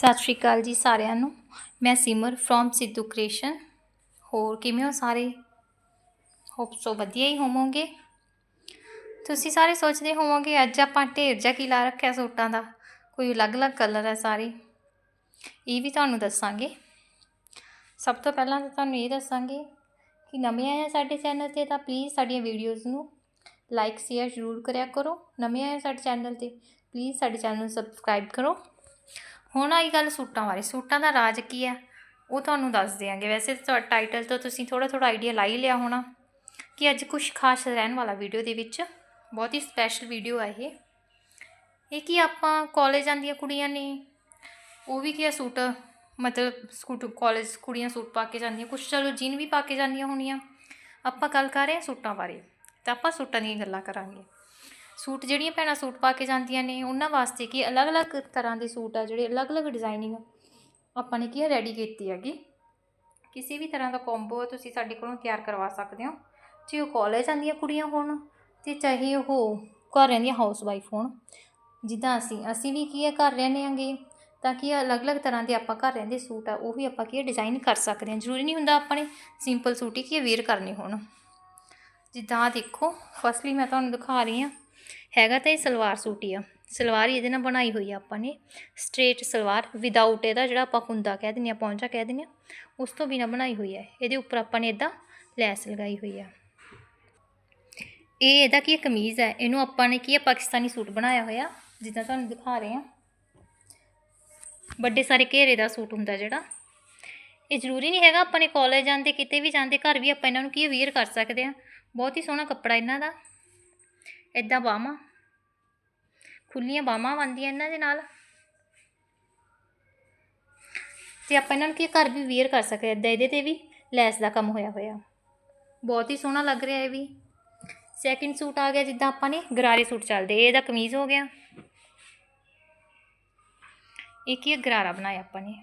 ਸਤਿ ਸ਼੍ਰੀ ਅਕਾਲ ਜੀ ਸਾਰਿਆਂ ਨੂੰ। ਮੈਂ ਸਿਮਰ ਫਰੋਮ ਸਿੱਧੂ ਕ੍ਰੀਏਸ਼ਨ ਹੋਰ ਕਿਵੇਂ ਹੋ ਸਾਰੇ? ਹੋਪ ਸੋ ਵਧੀਆ ਹੀ ਹੋਵੋਗੇ। ਤੁਸੀਂ ਸਾਰੇ ਸੋਚਦੇ ਹੋਵੋਗੇ, ਅੱਜ ਆਪਾਂ ਢੇਰ ਜਿਹਾ ਕੀ ਲਾ ਰੱਖਿਆ ਸੂਟਾਂ ਦਾ? ਕੋਈ ਅਲੱਗ-ਅਲੱਗ ਕਲਰ ਹੈ ਸਾਰੇ। ਇਹ ਵੀ ਤੁਹਾਨੂੰ ਦੱਸਾਂਗੇ। ਸਭ ਤੋਂ ਪਹਿਲਾਂ ਤਾਂ ਤੁਹਾਨੂੰ ਇਹ ਦੱਸਾਂਗੇ ਕਿ ਨਵੇਂ ਆਏ ਆ ਸਾਡੇ ਚੈਨਲ ਤੇ ਤਾਂ ਪਲੀਜ਼ ਸਾਡੀਆਂ ਵੀਡੀਓਜ਼ ਨੂੰ ਲਾਈਕ ਸ਼ੇਅਰ ਜ਼ਰੂਰ ਕਰਿਆ ਕਰੋ। ਨਵੇਂ ਆਏ ਆ ਸਾਡੇ ਚੈਨਲ ਤੇ ਪਲੀਜ਼ ਸਾਡੇ ਚੈਨਲ ਨੂੰ ਸਬਸਕ੍ਰਾਈਬ ਕਰੋ। ਹੁਣ ਆਈ ਗੱਲ ਸੂਟਾਂ ਬਾਰੇ। ਸੂਟਾਂ ਦਾ ਰਾਜ ਕੀ ਹੈ ਉਹ ਤੁਹਾਨੂੰ ਦੱਸ ਦਿਆਂਗੇ। ਵੈਸੇ ਤਾਂ ਟਾਈਟਲ ਤੋਂ ਤੁਸੀਂ ਥੋੜਾ ਥੋੜਾ ਆਈਡੀਆ ਲਾ ਹੀ ਲਿਆ ਹੋਣਾ ਕਿ ਅੱਜ ਕੁਝ ਖਾਸ ਰਹਿਣ ਵਾਲਾ ਵੀਡੀਓ ਦੇ ਵਿੱਚ ਬਹੁਤ ਹੀ ਸਪੈਸ਼ਲ ਵੀਡੀਓ ਹੈ ਇਹ। ਇਹ ਕੀ ਆਪਾਂ ਕਾਲਜ ਜਾਂਦੀਆਂ ਕੁੜੀਆਂ ਨੇ? ਉਹ ਵੀ ਕੀ ਆ ਸੂਟ? ਮਤਲਬ ਸਕੂਟ ਕਾਲਜ ਕੁੜੀਆਂ ਸੂਟ ਪਾ ਕੇ ਜਾਂਦੀਆਂ। ਕੁਝ ਚਲੋ ਜੀਨ ਵੀ ਪਾ ਕੇ ਜਾਂਦੀਆਂ ਹੋਣੀਆਂ। ਆਪਾਂ ਗੱਲ ਕਰ ਰਹੇ ਹਾਂ ਸੂਟਾਂ ਬਾਰੇ। ਤਾਂ ਆਪਾਂ ਸੂਟਾਂ ਦੀਆਂ ਗੱਲਾਂ ਕਰਾਂਗੇ। ਸੂਟ ਜਿਹੜੀਆਂ ਭੈਣਾਂ ਸੂਟ ਪਾ ਕੇ ਜਾਂਦੀਆਂ ਨੇ, ਉਹਨਾਂ ਵਾਸਤੇ ਕੀ ਅਲੱਗ-ਅਲੱਗ ਤਰ੍ਹਾਂ ਦੇ ਸੂਟ ਆ ਜਿਹੜੇ ਅਲੱਗ-ਅਲੱਗ ਡਿਜ਼ਾਈਨਿੰਗ ਆਪਾਂ ਨੇ ਕੀ ਰੈਡੀ ਕੀਤੀ ਹੈਗੀ। ਕਿਸੇ ਵੀ ਤਰ੍ਹਾਂ ਦਾ ਕੰਬੋ ਤੁਸੀਂ ਸਾਡੇ ਕੋਲੋਂ ਤਿਆਰ ਕਰਵਾ ਸਕਦੇ ਹੋ। ਚਾਹੇ ਉਹ ਕਾਲਜ ਜਾਂਦੀਆਂ ਕੁੜੀਆਂ ਹੋਣ ਤੇ ਚਾਹੇ ਉਹ ਘਰ ਰਹਿੰਦੀਆਂ ਹਾਊਸ ਵਾਈਫ ਹੋਣ, ਜਿੱਦਾਂ ਅਸੀਂ ਅਸੀਂ ਵੀ ਕੀ ਹੈ ਘਰ ਰਹਿੰਦੇ ਆਂਗੇ ਤਾਂ ਕਿ ਅਲੱਗ-ਅਲੱਗ ਤਰ੍ਹਾਂ ਦੇ ਆਪਾਂ ਘਰ ਰਹਿੰਦੇ ਸੂਟ ਆ, ਉਹ ਵੀ ਆਪਾਂ ਕੀ ਡਿਜ਼ਾਈਨ ਕਰ ਸਕਦੇ ਹਾਂ। ਜ਼ਰੂਰੀ ਨਹੀਂ ਹੁੰਦਾ ਆਪਾਂ ਨੇ ਸਿੰਪਲ ਸੂਟ ਹੀ ਕੀ ਵੇਅਰ ਕਰਨੇ ਹੋਣ। ਜਿੱਦਾਂ ਦੇਖੋ ਫਸਟਲੀ ਮੈਂ ਤੁਹਾਨੂੰ ਦਿਖਾ ਰਹੀ ਹਾਂ ਹੈਗਾ ਤਾਂ ਇਹ ਸਲਵਾਰ ਸੂਟ ਹੀ ਆ। ਸਲਵਾਰ ਹੀ ਇਹਦੇ ਨਾਲ ਬਣਾਈ ਹੋਈ ਆ ਆਪਾਂ ਨੇ। ਸਟ੍ਰੇਟ ਸਲਵਾਰ ਵਿਦਆਊਟ ਇਹਦਾ ਜਿਹੜਾ ਆਪਾਂ ਕੁੰਦਾ ਕਹਿ ਦਿੰਦੇ ਆ, ਪੌਂਚਾ ਕਹਿ ਦਿੰਦੇ ਆ, ਉਸ ਤੋਂ ਬਿਨਾ ਬਣਾਈ ਹੋਈ ਹੈ ਇਹਦੇ ਉੱਪਰ ਆਪਾਂ ਨੇ ਇਦਾਂ ਲੈਸ ਲਗਾਈ ਹੋਈ ਆ। ਇਹ ਇਹਦਾ ਕੀ ਕਮੀਜ਼ ਹੈ ਇਹਨੂੰ ਆਪਾਂ ਨੇ ਕੀ ਹੈ ਪਾਕਿਸਤਾਨੀ ਸੂਟ ਬਣਾਇਆ ਹੋਇਆ। ਜਿੱਦਾਂ ਤੁਹਾਨੂੰ ਦਿਖਾ ਰਹੇ ਆ। ਵੱਡੇ ਸਾਰੇ ਘੇਰੇ ਦਾ ਸੂਟ ਹੁੰਦਾ ਜਿਹੜਾ। ਇਹ ਜ਼ਰੂਰੀ ਨਹੀਂ ਹੈਗਾ ਆਪਾਂ ਨੇ ਕਾਲਜ ਜਾਂਦੇ, ਕਿਤੇ ਵੀ ਜਾਂਦੇ, ਘਰ ਵੀ ਆਪਾਂ ਇਹਨਾਂ ਨੂੰ ਕੀ ਵੇਅਰ ਕਰ ਸਕਦੇ ਆ। ਬਹੁਤ ਹੀ ਸੋਹਣਾ ਕੱਪੜਾ ਇਹਨਾਂ ਦਾ। ਇੱਦਾਂ ਬਾਹਾਂ ਖੁੱਲੀਆਂ ਬਾਹਾਂ ਬਣਦੀਆਂ ਇਹਨਾਂ ਦੇ ਨਾਲ। ਤੇ ਆਪਾਂ ਇਹਨਾਂ ਨੂੰ ਕੀ ਘਰ ਵੀ ਵੇਅਰ ਕਰ ਸਕਦੇ ਇੱਦਾਂ ਇਹਦੇ ਤੇ ਵੀ ਲੈਸ ਦਾ ਕੰਮ ਹੋਇਆ ਹੋਇਆ। ਬਹੁਤ ਹੀ ਸੋਹਣਾ ਲੱਗ ਰਿਹਾ ਇਹ ਵੀ। ਸੈਕਿੰਡ ਸੂਟ ਆ ਗਿਆ ਜਿੱਦਾਂ ਆਪਾਂ ਨੇ, ਗਰਾਰੇ ਸੂਟ ਚੱਲਦੇ। ਇਹਦਾ ਕਮੀਜ਼ ਹੋ ਗਿਆ। ਇਹ ਕੀ ਗਰਾਰਾ ਬਣਾਇਆ ਆਪਾਂ ਨੇ।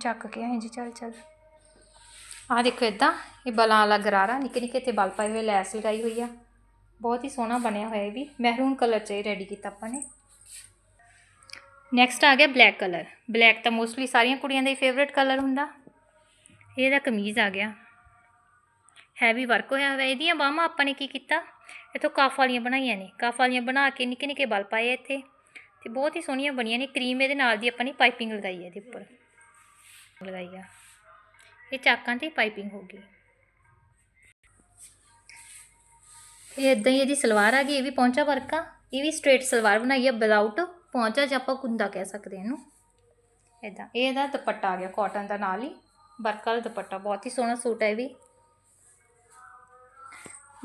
ਚੱਕ ਕੇ ਇੰਜ ਚੱਲ ਚੱਲ। ਆਹ ਦੇਖੋ ਇਦਾਂ ਇਹ ਬਲਾਂ ਵਾਲਾ ਗਰਾਰਾ, ਨਿੱਕੇ ਨਿੱਕੇ ਤੇ ਬਲ ਪਾਏ ਹੋਏ, ਲੈਸ ਲਗਾਈ ਹੋਈ ਆ। ਬਹੁਤ ਹੀ ਸੋਹਣਾ ਬਣਿਆ ਹੋਇਆ ਇਹ ਵੀ, ਮਹਿਰੂਨ ਕਲਰ 'ਚ ਇਹ ਰੈਡੀ ਕੀਤਾ ਆਪਾਂ ਨੇ। ਨੈਕਸਟ ਆ ਗਿਆ ਬਲੈਕ ਕਲਰ ਬਲੈਕ ਤਾਂ ਮੋਸਟਲੀ ਸਾਰੀਆਂ ਕੁੜੀਆਂ ਦਾ ਹੀ ਫੇਵਰੇਟ ਕਲਰ ਹੁੰਦਾ। ਇਹਦਾ ਕਮੀਜ਼ ਆ ਗਿਆ। ਹੈਵੀ ਵਰਕ ਹੋਇਆ ਹੋਇਆ, ਇਹਦੀਆਂ ਬਾਹਾਂ ਆਪਾਂ ਨੇ ਕੀ ਕੀਤਾ? ਇਥੋਂ ਕਾਫ ਵਾਲੀਆਂ ਬਣਾਈਆਂ ਨੇ। ਕਾਫ ਵਾਲੀਆਂ ਬਣਾ ਕੇ ਨਿੱਕੇ ਨਿੱਕੇ ਬਲ ਪਾਏ ਇੱਥੇ। ਤੇ ਬਹੁਤ ਹੀ ਸੋਹਣੀਆਂ ਬਣੀਆਂ ਨੇ। ਕਰੀਮ ਇਹਦੇ ਨਾਲ ਦੀ ਆਪਾਂ ਨੇ ਪਾਈਪਿੰਗ ਲਗਾਈ ਹੈ ਇਹਦੇ ਉੱਪਰ। ਲਗਾਈ ਆ। ਇਹ ਚਾਕਾਂ ਤੇ ਪਾਈਪਿੰਗ ਹੋ ਗਈ। ਇਹ ਇਦਾਂ ਹੀ ਇਹਦੀ ਸਲਵਾਰ ਆ ਗਈ ਇਹ ਵੀ ਪੌਂਚਾ ਵਰਕ। ਆ ਇਹ ਵੀ ਸਟ੍ਰੇਟ ਸਲਵਾਰ ਬਣਾਈ ਆ ਵਿਦਆਊਟ ਪੌਂਚਾ ਜਾਂ ਆਪਾਂ ਕੁੰਦਾ ਕਹਿ ਸਕਦੇ ਇਹਨੂੰ। ਇਦਾਂ ਇਹ ਇਹਦਾ ਦੁਪੱਟਾ ਆ ਗਿਆ ਕਾਟਨ ਦਾ ਨਾਲ ਹੀ। ਵਰਕ ਵਾਲਾ ਦੁਪੱਟਾ ਬਹੁਤ ਹੀ ਸੋਹਣਾ ਸੂਟ ਹੈ ਇਹ ਵੀ।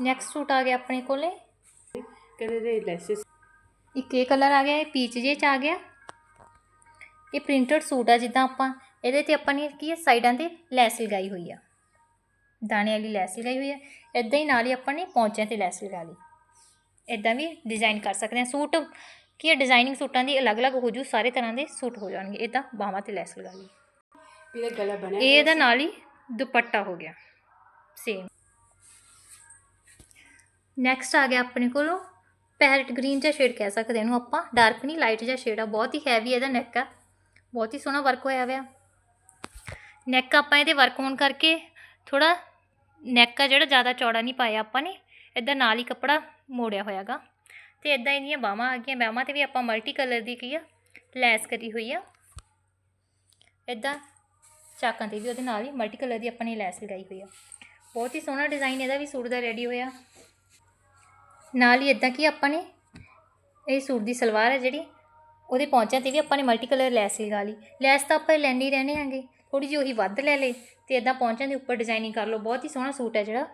ਨੈਕਸਟ ਸੂਟ ਆ ਗਿਆ ਆਪਣੇ ਕੋਲੇ। ਕਹਿੰਦੇ ਦੇ ਲੈਸਸ? ਇੱਕ ਇਹ ਕਲਰ ਆ ਗਿਆ ਇਹ ਪੀਚ ਜੇ ਚ ਆ ਗਿਆ। ਇਹ ਪ੍ਰਿੰਟਡ ਸੂਟ ਆ ਜਿੱਦਾਂ ਆਪਾਂ ਇਹਦੇ ਤੇ ਆਪਾਂ ਨੇ ਕੀ ਹੈ ਸਾਈਡਾਂ ਤੇ ਲੈਸ ਲਗਾਈ ਹੋਈ ਆ। ਦਾਣੇ ਵਾਲੀ ਲੈਸ ਲਗਾਈ ਹੋਈ ਆ। ਇਦਾਂ ਹੀ ਨਾਲ ਹੀ ਆਪਾਂ ਨੇ ਪੌਂਚਿਆਂ ਤੇ ਲੈਸ ਲਗਾ ਲਈ। ਇਦਾਂ ਵੀ ਡਿਜ਼ਾਈਨ ਕਰ ਸਕਦੇ ਆ ਸੂਟ ਕੀ ਹੈ ਡਿਜ਼ਾਈਨਿੰਗ ਸੂਟਾਂ ਦੀ ਅਲੱਗ-ਅਲੱਗ ਹੋ ਜੂ ਸਾਰੇ ਤਰ੍ਹਾਂ ਦੇ ਸੂਟ ਹੋ ਜਾਣਗੇ। ਇਦਾਂ ਬਾਹਾਂ ਤੇ ਲੈਸ ਲਗਾ ਲਈ। ਇਹਦਾ ਗਲਾ ਬਣਿਆ ਇਹ ਇਹਦਾ ਨਾਲ ਹੀ ਦੁਪੱਟਾ ਹੋ ਗਿਆ। ਸੇਮ ਨੈਕਸਟ ਆ ਗਿਆ ਆਪਣੇ ਕੋਲੋਂ। ਪੈਰਟ ਗ੍ਰੀਨ ਜਿਹਾ ਸ਼ੇਡ ਕਹਿ ਸਕਦੇ ਇਹਨੂੰ ਆਪਾਂ। ਡਾਰਕ ਨਹੀਂ ਲਾਈਟ ਜਿਹਾ ਸ਼ੇਡ ਆ। ਬਹੁਤ ਹੀ ਹੈਵੀ ਇਹਦਾ ਨੈਕ ਆ। ਬਹੁਤ ਹੀ ਸੋਹਣਾ ਵਰਕ ਹੋਇਆ ਹੋਇਆ ਨੈਕ ਆਪਾਂ ਇਹਦੇ ਵਰਕ ਹੋਣ ਕਰਕੇ ਥੋੜਾ ਨੈਕ ਆ ਜਿਹੜਾ ਜ਼ਿਆਦਾ ਚੌੜਾ ਨਹੀਂ ਪਾਇਆ ਆਪਾਂ ਨੇ ਇਦਾਂ ਨਾਲ ਹੀ ਕੱਪੜਾ ਮੋੜਿਆ ਹੋਇਆਗਾ। ਤੇ ਇਦਾਂ ਇਹਦੀਆਂ ਬਾਹਾਂ ਆ ਗਈਆਂ, ਬਾਹਾਂ ਤੇ ਵੀ ਆਪਾਂ ਮਲਟੀ ਕਲਰ ਦੀ ਕੀ ਆ, ਲੈਸ ਕਰੀ ਹੋਈ ਆ। ਇਦਾਂ ਚਾਕਾਂ ਤੇ ਵੀ ਉਹਦੇ ਨਾਲ ਹੀ ਮਲਟੀ ਕਲਰ ਦੀ ਆਪਾਂ ਨੇ ਲੈਸ ਲਗਾਈ ਹੋਈ ਆ। ਬਹੁਤ ਹੀ ਸੋਹਣਾ ਡਿਜ਼ਾਈਨ ਇਹਦਾ ਵੀ, ਸੂਟ ਦਾ ਰੈਡੀ ਹੋਇਆ। ਨਾਲ ਹੀ ਇਦਾਂ ਕੀ ਆਪਾਂ ਨੇ, ਇਹ ਸੂਟ ਦੀ ਸਲਵਾਰ ਹੈ ਜਿਹੜੀ, ਉਹਦੇ ਪੌਂਚਾਂ ਤੇ ਵੀ ਆਪਾਂ ਨੇ ਮਲਟੀ ਕਲਰ ਲੈਸ ਲਗਾ ਲਈ। ਲੈਸ ਤਾਂ ਆਪਾਂ ਲੈਣੇ ਹੀ ਰਹਿਣੇ ਆਂਗੇ ਥੋੜੀ ਜਿਹੀ ਉਹੀ ਵੱਧ ਲੈ ਲੇ ਤੇ ਇਦਾਂ ਪੌਂਚਾਂ ਦੇ ਉੱਪਰ ਡਿਜ਼ਾਈਨਿੰਗ ਕਰ ਲਓ। ਬਹੁਤ ਹੀ ਸੋਹਣਾ ਸੂਟ ਹੈ ਜਿਹੜਾ,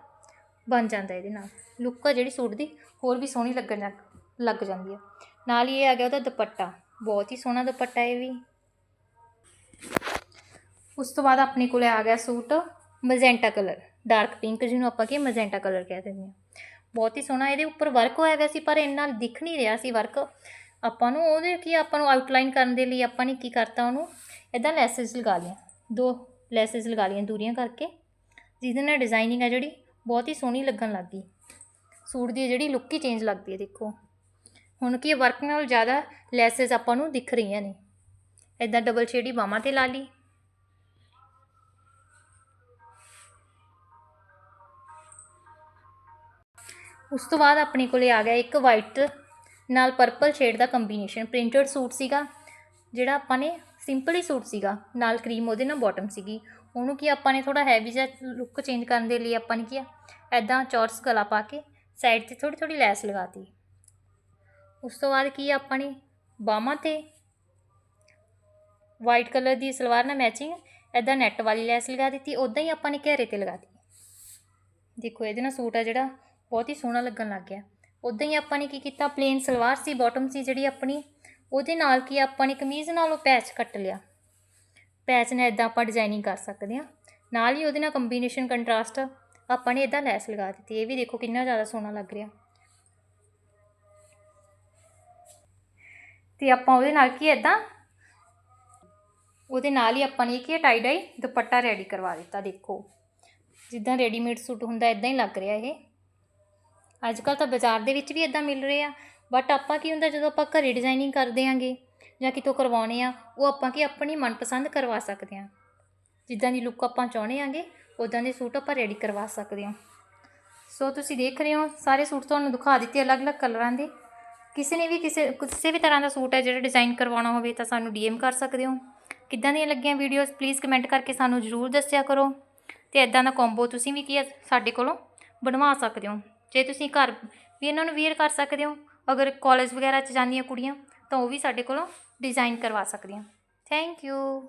ਬਣ ਜਾਂਦਾ ਇਹਦੇ ਨਾਲ। ਲੁੱਕ ਆ ਜਿਹੜੀ ਸੂਟ ਦੀ, ਹੋਰ ਵੀ ਸੋਹਣੀ ਲੱਗਣ ਲੱਗ- ਲੱਗ ਜਾਂਦੀ ਹੈ ਨਾਲ ਹੀ ਇਹ ਆ ਗਿਆ ਉਹਦਾ ਦੁਪੱਟਾ। ਬਹੁਤ ਹੀ ਸੋਹਣਾ ਦੁਪੱਟਾ ਇਹ ਵੀ। ਉਸ ਤੋਂ ਬਾਅਦ ਆਪਣੇ ਕੋਲੇ ਆ ਗਿਆ suit magenta colour dark pink ਜਿਹਨੂੰ ਆਪਾਂ ਕੀ ਮਜੈਂਟਾ ਕਲਰ ਕਹਿ ਦਿੰਦੇ ਹਾਂ। ਬਹੁਤ ਹੀ ਸੋਹਣਾ, ਇਹਦੇ ਉੱਪਰ ਵਰਕ ਹੋਇਆ ਹੋਇਆ ਸੀ, ਪਰ ਇੰਨਾ ਦਿਖ ਨਹੀਂ ਰਿਹਾ ਸੀ ਵਰਕ ਆਪਾਂ ਨੂੰ ਉਹਦੇ ਕੀ ਆਪਾਂ ਨੂੰ ਆਊਟਲਾਈਨ ਕਰਨ ਦੇ ਲਈ ਆਪਾਂ ਨੇ ਕੀ ਕਰਤਾ ਉਹਨੂੰ? ਇਦਾਂ ਲੈਸਸ ਲਗਾ ਲਈਆਂ। ਦੋ ਲੈਸਸ ਲਗਾ ਲਈਆਂ ਦੂਰੀਆਂ ਕਰਕੇ, ਜਿਹਦੇ ਨਾਲ ਡਿਜ਼ਾਈਨਿੰਗ ਹੈ ਜਿਹੜੀ ਬਹੁਤ ਹੀ ਸੋਹਣੀ ਲੱਗਣ ਲੱਗ ਗਈ। ਸੂਟ ਦੀ ਜਿਹੜੀ ਲੁੱਕ ਹੀ ਚੇਂਜ ਲੱਗਦੀ ਹੈ, ਦੇਖੋ। ਹੁਣ ਕੀ ਵਰਕ ਨਾਲ ਜ਼ਿਆਦਾ ਲੈਸਸ ਆਪਾਂ ਨੂੰ ਦਿਖ ਰਹੀਆਂ ਨੇ। ਇਦਾਂ ਡਬਲ ਸ਼ੇਡ ਹੀ ਬਾਹਾਂ ਤੇ ਲਾ ਲਈ। ਉਸ ਤੋਂ ਬਾਅਦ ਆਪਣੇ ਕੋਲੇ ਆ ਗਿਆ ਇੱਕ ਵਾਈਟ ਨਾਲ ਪਰਪਲ ਸ਼ੇਡ ਦਾ ਕੰਬੀਨੇਸ਼ਨ ਪ੍ਰਿੰਟਡ ਸੂਟ ਸੀਗਾ, ਜਿਹੜਾ ਆਪਾਂ ਨੇ ਸਿੰਪਲ ਹੀ ਸੂਟ ਸੀਗਾ, ਨਾਲ ਕਰੀਮ ਉਹਦੇ ਨਾਲ ਬਾਟਮ ਸੀਗੀ। ਉਹਨੂੰ ਕੀ ਆਪਾਂ ਨੇ ਥੋੜਾ ਹੈਵੀ ਜਿਹਾ ਲੁੱਕ ਚੇਂਜ ਕਰਨ ਦੇ ਲਈ ਆਪਾਂ ਨੇ ਕੀ ਆ ਐਦਾਂ ਚੌਰਸ ਗਲਾ ਪਾ ਕੇ ਸਾਈਡ ਤੇ ਥੋੜੀ ਥੋੜੀ ਲੈਸ ਲਗਾਤੀ ਉਸ ਤੋਂ ਬਾਅਦ ਕੀ ਆਪਾਂ ਨੇ ਬਾਹਾਂ ਤੇ ਵਾਈਟ ਕਲਰ ਦੀ ਸਲਵਾਰ ਨਾਲ ਮੈਚਿੰਗ ਐਦਾਂ ਨੈਟ ਵਾਲੀ ਲੈਸ ਲਗਾ ਦਿੱਤੀ ਉਦਾਂ ਹੀ ਆਪਾਂ ਨੇ ਘੇਰੇ ਤੇ ਲਗਾ ਲਗਾਤੀ ਦੇਖੋ ਇਹਦੇ ਨਾਲ ਸੂਟ ਆ ਜਿਹੜਾ ਬਹੁਤ ਹੀ ਸੋਹਣਾ ਲੱਗਣ ਲੱਗ ਗਿਆ। ਉਦਾਂ ਹੀ ਆਪਾਂ ਨੇ ਕੀ ਕੀਤਾ ਪਲੇਨ ਸਲਵਾਰ ਸੀ ਬਾਟਮ ਸੀ ਜਿਹੜੀ ਆਪਣੀ ਉਹਦੇ ਨਾਲ ਕੀ ਆਪਾਂ ਨੇ ਕਮੀਜ਼ ਨਾਲੋਂ ਪੈਚ ਕੱਟ ਲਿਆ। ਪੈਚ ਨਾਲ ਇਦਾਂ ਆਪਾਂ ਡਿਜ਼ਾਈਨਿੰਗ ਕਰ ਸਕਦੇ ਹਾਂ। ਨਾਲ ਹੀ ਉਹਦੇ ਨਾਲ ਕੰਬੀਨੇਸ਼ਨ ਕੰਟਰਾਸਟ ਆਪਾਂ ਨੇ ਇਦਾਂ ਲੈਸ ਲਗਾ ਦਿੱਤੀ। ਇਹ ਵੀ ਦੇਖੋ ਕਿੰਨਾ ਜ਼ਿਆਦਾ ਸੋਹਣਾ ਲੱਗ ਰਿਹਾ। ਤੇ ਆਪਾਂ ਉਹਦੇ ਨਾਲ ਕੀ ਇਦਾਂ ਉਹਦੇ ਨਾਲ ਹੀ ਆਪਾਂ ਨੇ ਕੀ ਟਾਈ ਡਾਈ ਦੁਪੱਟਾ ਰੈਡੀ ਕਰਵਾ ਦਿੱਤਾ, ਦੇਖੋ। ਜਿੱਦਾਂ ਰੈਡੀਮੇਡ ਸੂਟ ਹੁੰਦਾ ਇਦਾਂ ਹੀ ਲੱਗ ਰਿਹਾ ਇਹ। ਅੱਜ ਕੱਲ੍ਹ ਤਾਂ ਬਾਜ਼ਾਰ ਦੇ ਵਿੱਚ ਵੀ ਇੱਦਾਂ ਮਿਲ ਰਹੇ ਆ। ਬਟ ਆਪਾਂ ਕੀ ਹੁੰਦਾ, ਜਦੋਂ ਆਪਾਂ ਘਰ ਡਿਜ਼ਾਇਨਿੰਗ ਕਰਦੇ ਆਂਗੇ ਜਾਂ ਕਿਤੋਂ ਕਰਵਾਉਣੇ ਆ, ਉਹ ਆਪਾਂ ਕੀ ਆਪਣੀ ਮਨਪਸੰਦ ਕਰਵਾ ਸਕਦੇ ਹਾਂ ਜਿੱਦਾਂ ਦੀ ਲੁੱਕ ਆਪਾਂ ਚਾਹੁੰਦੇ ਆਂਗੇ ਉਦਾਂ ਦੇ ਸੂਟ ਆਪਾਂ ਰੈਡੀ ਕਰਵਾ ਸਕਦੇ ਹਾਂ ਸੋ ਤੁਸੀਂ ਦੇਖ ਰਹੇ ਹੋ, ਸਾਰੇ ਸੂਟ ਤੁਹਾਨੂੰ ਦਿਖਾ ਦਿੱਤੇ ਅਲੱਗ-ਅਲੱਗ ਕਲਰਾਂ ਦੇ। ਕਿਸੇ ਨੇ ਵੀ ਕਿਸੇ ਕਿਸੇ ਵੀ ਤਰ੍ਹਾਂ ਦਾ ਸੂਟ ਹੈ ਜਿਹੜਾ ਡਿਜ਼ਾਈਨ ਕਰਵਾਉਣਾ ਹੋਵੇ ਤਾਂ ਸਾਨੂੰ ਡੀਐਮ ਕਰ ਸਕਦੇ ਹੋ। ਕਿੱਦਾਂ ਦੀਆਂ ਲੱਗੀਆਂ ਵੀਡੀਓਜ਼ ਪਲੀਜ਼ ਕਮੈਂਟ ਕਰਕੇ ਸਾਨੂੰ ਜ਼ਰੂਰ ਦੱਸਿਆ ਕਰੋ। ਤੇ ਇਦਾਂ ਦਾ ਕੰਬੋ ਤੁਸੀਂ ਵੀ ਕੀ ਆ ਸਾਡੇ ਕੋਲੋਂ ਬਣਵਾ ਸਕਦੇ ਹੋ। ਜੇ ਤੁਸੀਂ ਘਰ ਵੀ ਇਹਨਾਂ ਨੂੰ ਵੇਅਰ ਕਰ ਸਕਦੇ ਹੋ, ਅਗਰ ਕਾਲਜ ਵਗੈਰਾ 'ਚ ਜਾਂਦੀਆਂ ਕੁੜੀਆਂ, ਤਾਂ ਉਹ ਵੀ ਸਾਡੇ ਕੋਲੋਂ ਡਿਜ਼ਾਈਨ ਕਰਵਾ ਸਕਦੀਆਂ। Thank you